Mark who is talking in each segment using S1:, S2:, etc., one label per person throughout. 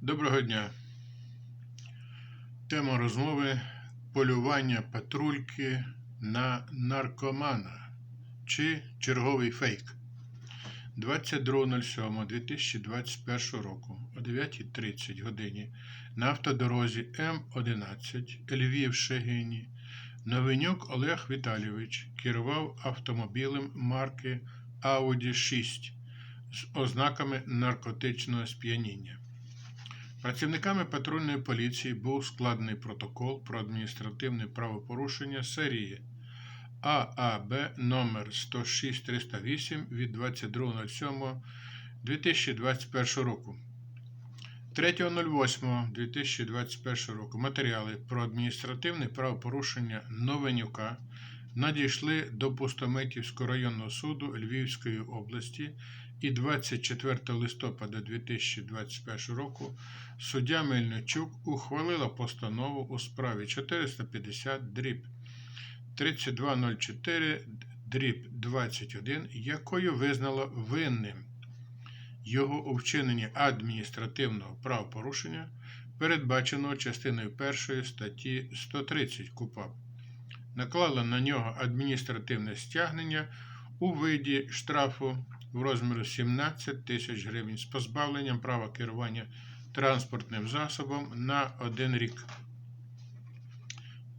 S1: Доброго дня. Тема розмови полювання патрульки на наркомана чи черговий фейк. 22.07.2021 року о 9.30 годині на автодорозі М11 Львів Шегині Новинюк Олег Віталійович керував автомобілем марки Audi 6 з ознаками наркотичного сп'яніння. Працівниками патрульної поліції був складений протокол про адміністративне правопорушення серії ААБ номер 106308 від 22.07.2021 року. 3.08.2021 року матеріали про адміністративне правопорушення Новенюка надійшли до Пустомитівського районного суду Львівської області і 24 листопада 2021 року суддя Мельничук ухвалила постанову у справі 450 дріб. 3204 дріб 21, якою визнала винним його у вчиненні адміністративного правопорушення, передбаченого частиною 1 статті 130 КУПАП, наклала на нього адміністративне стягнення у виді штрафу в розмірі 17 тисяч гривень з позбавленням права керування транспортним засобом на один рік.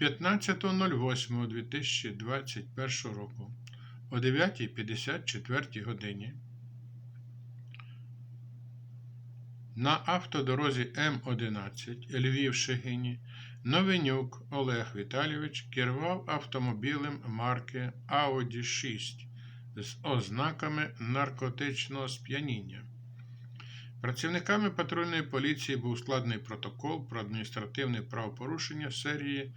S1: 15.08.2021 року о 9.54 годині на автодорозі М11 Львів Шегині Новинюк Олег Віталійович керував автомобілем марки Audi 6 з ознаками наркотичного сп'яніння. Працівниками патрульної поліції був складений протокол про адміністративне правопорушення серії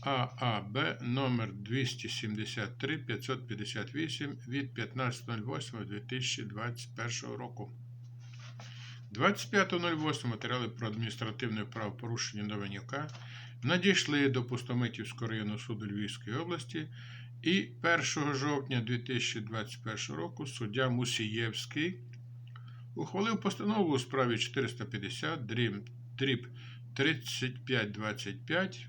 S1: ААБ номер 273 558 від 15.08.2021 року. 25.08 матеріали про адміністративне правопорушення Новенюка надійшли до Пустомитівського районного суду Львівської області і 1 жовтня 2021 року суддя Мусієвський ухвалив постанову у справі 450 дріб, дріб 3525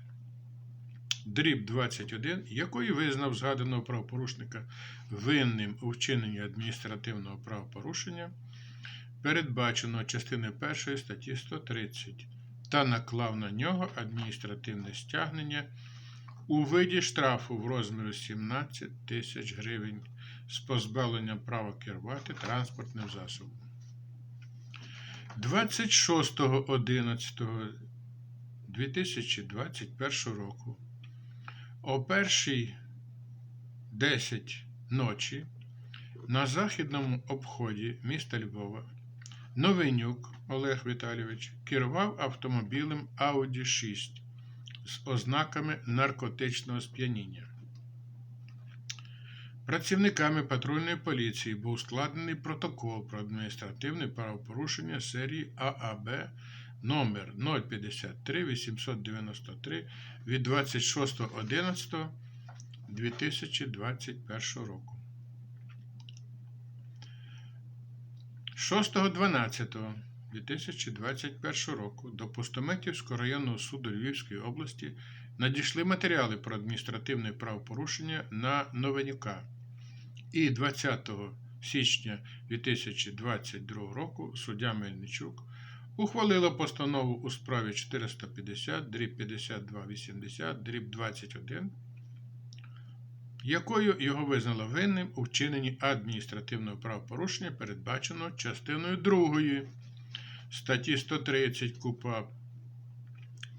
S1: дріб 21, якою визнав згаданого правопорушника винним у вчиненні адміністративного правопорушення, передбаченого частиною 1 статті 130, та наклав на нього адміністративне стягнення у виді штрафу в розмірі 17 тисяч гривень з позбавленням права керувати транспортним засобом. 26.11.2021 року о першій 10 ночі на західному обході міста Львова Новинюк Олег Віталійович керував автомобілем Audi 6 з ознаками наркотичного сп'яніння. Працівниками патрульної поліції був складений протокол про адміністративне правопорушення серії ААБ номер 053 893 від 26.11.2021 року. 6.12.2021 року до Пустомитівського районного суду Львівської області надійшли матеріали про адміністративне правопорушення на Новенюка. І 20 січня 2022 року суддя Мельничук ухвалила постанову у справі 450 дріб 5280 дріб 21, якою його визнала винним у вчиненні адміністративного правопорушення, передбаченого частиною 2 статті 130 КУПАП,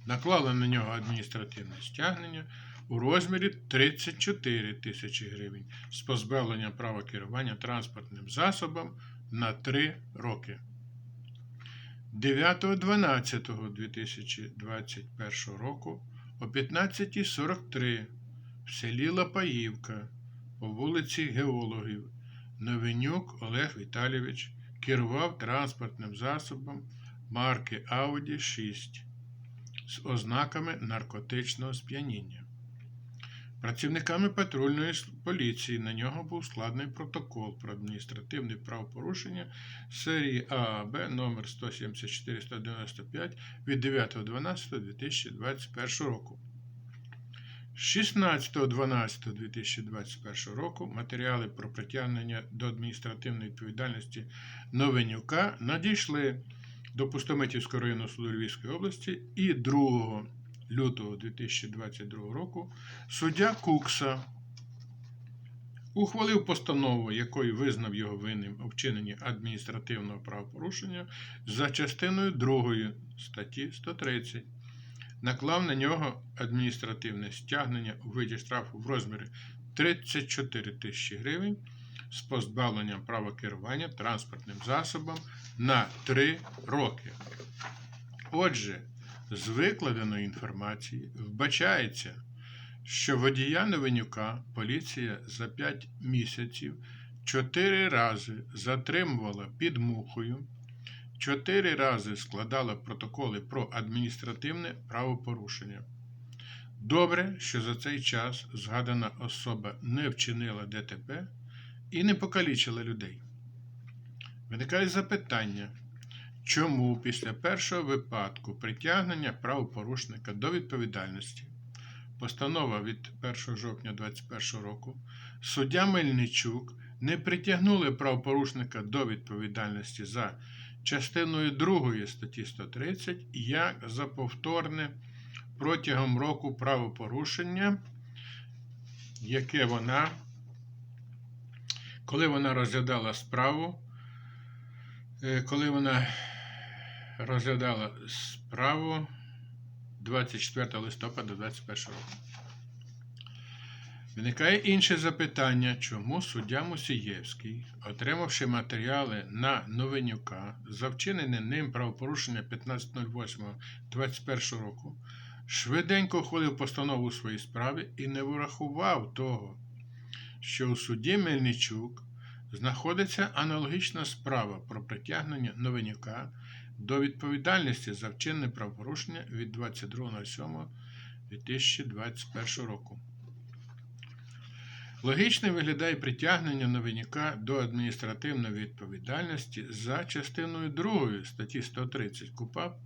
S1: наклала на нього адміністративне стягнення у розмірі 34 тисячі гривень з позбавленням права керування транспортним засобом на 3 роки. 9.12.2021 року о 15.43 в селі Лапаївка по вулиці Геологів Новинюк Олег Віталійович керував транспортним засобом марки Audi 6 з ознаками наркотичного сп'яніння. Працівниками патрульної поліції на нього був складений протокол про адміністративне правопорушення серії ААБ номер 174-195 від 9.12.2021 року. 16.12.2021 року матеріали про притягнення до адміністративної відповідальності Новенюка надійшли до Пустомитівського районного суду Львівської області і 2 лютого 2022 року суддя Кукса ухвалив постанову, якою визнав його винним у вчиненні адміністративного правопорушення за частиною 2 статті 130 наклав на нього адміністративне стягнення у виді штрафу в розмірі 34 тисячі гривень з позбавленням права керування транспортним засобом на 3 роки. Отже, з викладеної інформації вбачається, що водія Новенюка поліція за 5 місяців 4 рази затримувала під мухою, 4 рази складала протоколи про адміністративне правопорушення. Добре, що за цей час згадана особа не вчинила ДТП і не покалічила людей. Виникає запитання, чому після першого випадку притягнення правопорушника до відповідальності постанова від 1 жовтня 2021 року суддя Мельничук не притягнули правопорушника до відповідальності за частиною 2 статті 130 як за повторне протягом року правопорушення, яке вона, коли вона розглядала справу, е, коли вона розглядала справу 24 листопада 2021 року. Виникає інше запитання, чому суддя Мусієвський, отримавши матеріали на Новенюка за вчинене ним правопорушення 15.08.21 року, швиденько ухвалив постанову у своїй справі і не врахував того, що у суді Мельничук знаходиться аналогічна справа про притягнення Новенюка до відповідальності за вчинене правопорушення від 22.07.2021 року. Логічним виглядає притягнення новинника до адміністративної відповідальності за частиною 2 статті 130 КУПАП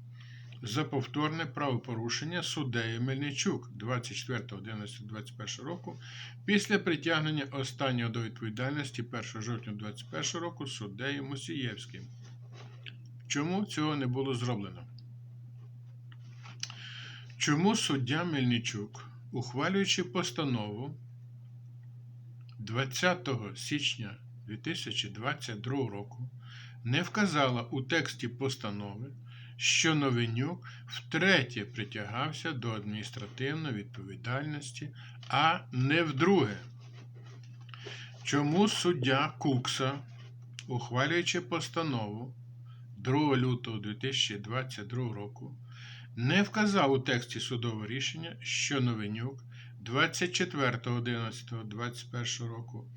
S1: за повторне правопорушення суддею Мельничук 24.11.21 року після притягнення останнього до відповідальності 1 жовтня 2021 року суддею Мусієвським. Чому цього не було зроблено? Чому суддя Мельничук, ухвалюючи постанову 20 січня 2022 року, не вказала у тексті постанови, що Новенюк втретє притягався до адміністративної відповідальності, а не вдруге? Чому суддя Кукса, ухвалюючи постанову 2 лютого 2022 року, не вказав у тексті судового рішення, що Новенюк 24.11.21 року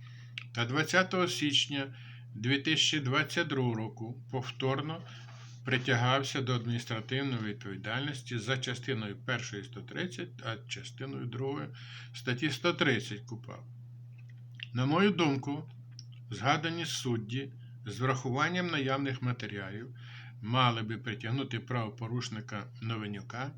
S1: та 20 січня 2022 року повторно притягався до адміністративної відповідальності за частиною 1 130, а частиною 2 статті 130 КУПАП. На мою думку, згадані судді з врахуванням наявних матеріалів мали би притягнути правопорушника Новенюка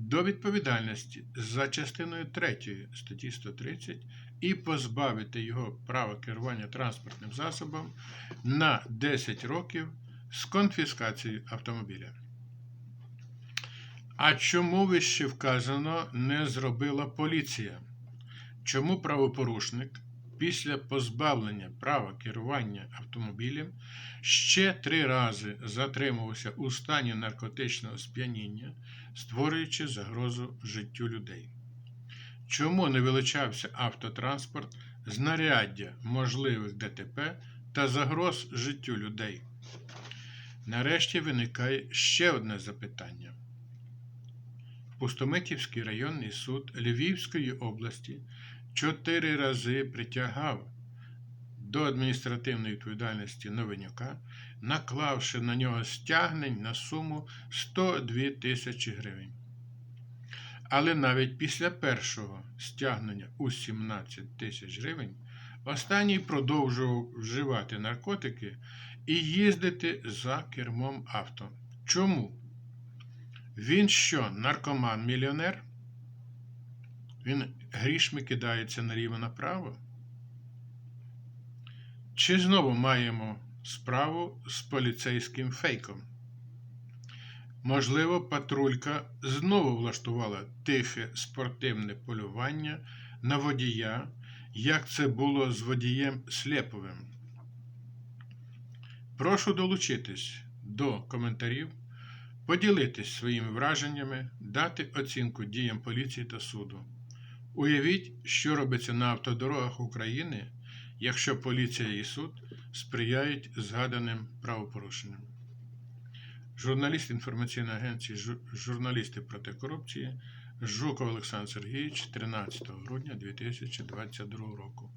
S1: до відповідальності за частиною 3 статті 130 і позбавити його права керування транспортним засобом на 10 років з конфіскацією автомобіля. А чому вище вказано не зробила поліція? Чому правопорушник після позбавлення права керування автомобілем ще три рази затримувався у стані наркотичного сп'яніння, створюючи загрозу життю людей? Чому не вилучався автотранспорт, знаряддя можливих ДТП та загроз життю людей? Нарешті виникає ще одне запитання. Пустомитівський районний суд Львівської області чотири рази притягав до адміністративної відповідальності Новенюка, наклавши на нього стягнень на суму 102 тисячі гривень. Але навіть після першого стягнення у 17 тисяч гривень останній продовжував вживати наркотики і їздити за кермом авто. Чому? Він що, наркоман-мільйонер? Він грішми кидається наліво направо? Чи знову маємо справу з поліцейським фейком? Можливо, патрулька знову влаштувала тихе спортивне полювання на водія, як це було з водієм Слєповим. Прошу долучитись до коментарів, поділитись своїми враженнями, дати оцінку діям поліції та суду. Уявіть, що робиться на автодорогах України, якщо поліція і суд сприяють згаданим правопорушенням. Журналіст інформаційної агенції Журналісти проти корупції Жуков Олександр Сергійович 13 грудня 2022 року.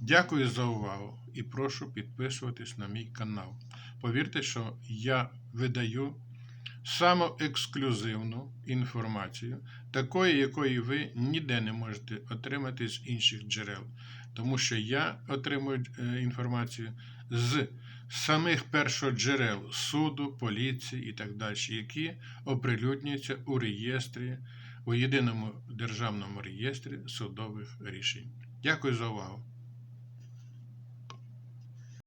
S1: Дякую за увагу і прошу підписуватись на мій канал. Повірте, що я видаю самоексклюзивну інформацію, такої, якої ви ніде не можете отримати з інших джерел. Тому що я отримую е, інформацію з самих першоджерел суду, поліції і так далі, які оприлюднюються у реєстрі, у єдиному державному реєстрі судових рішень. Дякую за увагу.